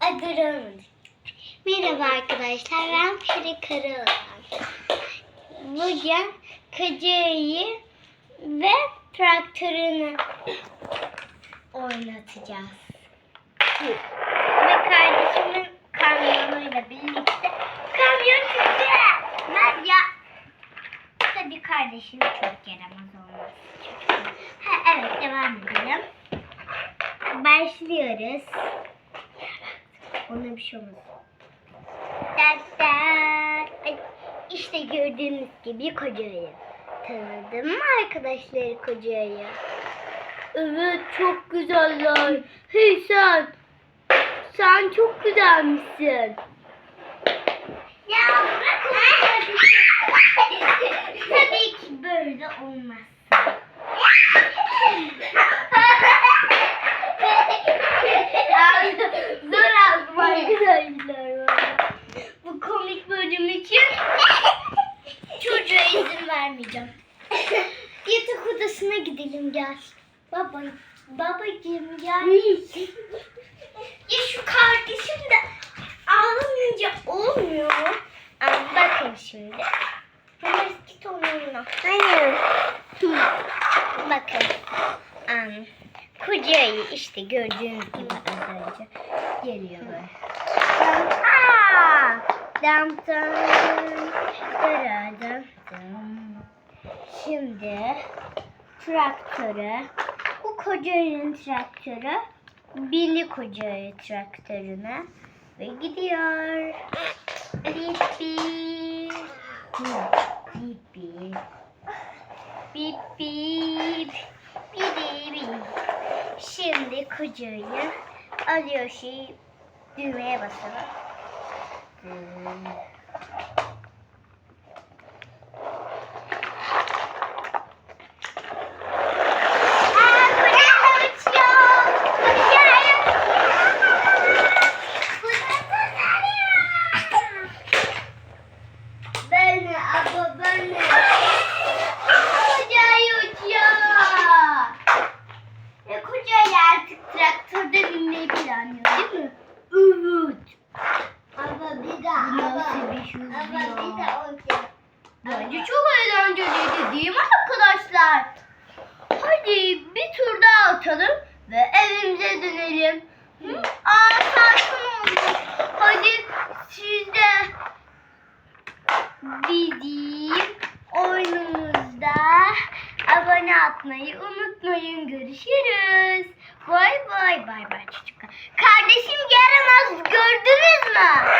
Adırım. Merhaba arkadaşlar ben Peri Karaoğlan. Bugün Kacayı ve traktörünü oynatacağız. Ve kardeşimin kamyonuyla birlikte kamyon çıktı. Nadia. Tabii kardeşim çok yaramaz olmaz. Ha, evet devam edelim. Başlıyoruz. Ona bir şey olmaz. İşte gördüğünüz gibi kocayı. Tanıdın mı arkadaşları kocayı? Evet çok güzeller. Hey sen. Sen çok güzelmişsin. Ya bırak Tabii ki böyle olmaz. Vermeyeceğim. Yatak odasına gidelim gel. Baba, babacığım gel. ya şu kardeşim de ağlamayınca olmuyor. Aa, bakın şimdi. Ben eski tonumla. Hayır. Bakın. Um, Kocayı işte gördüğünüz gibi az önce geliyor böyle. Aa! Dam dam. Dam dam. Şimdi traktörü, bu kocayın traktörü, Billy kocayı traktörüne ve gidiyor. Bip bip. Bip bip. Bip bip. Bip bip. Şimdi kocayı alıyor şey düğmeye basalım. Hmm. Aa, kucağı uçuyor. Kucağı Ben de abla ben de. Kucağı uçuyor. E kocayla artık traktörde binmeyi planlıyor değil mi? Evet. Ama bir daha. Bu Ama, nasıl bir şey ama ya? bir daha olacak. Bence çok eğlenceliydi değil mi arkadaşlar? Hadi bir tur daha atalım ve evimize dönelim. Hı? Aa sakin oldu. Hadi siz de bizim oyunumuzda abone atmayı unutmayın. Görüşürüz. Bay bay bay bay çocuklar. Kardeşim yaramaz gördünüz mü?